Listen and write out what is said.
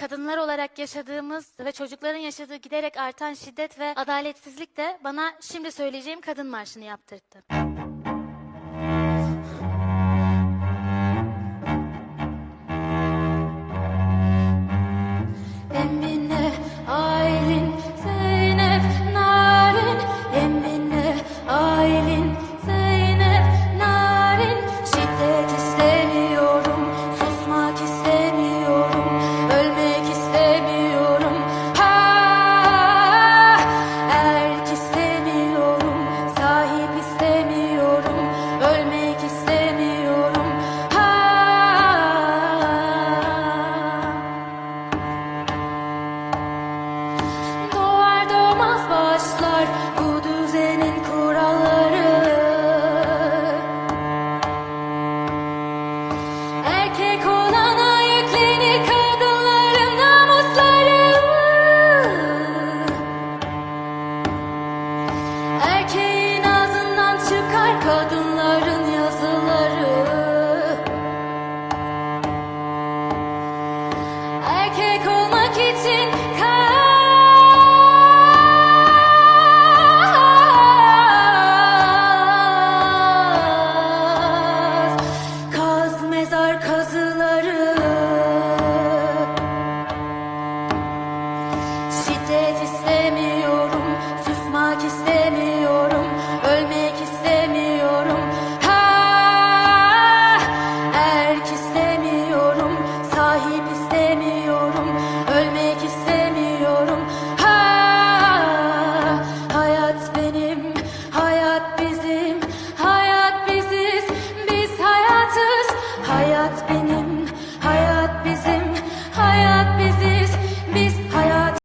kadınlar olarak yaşadığımız ve çocukların yaşadığı giderek artan şiddet ve adaletsizlik de bana şimdi söyleyeceğim kadın marşını yaptırdı. that's been him.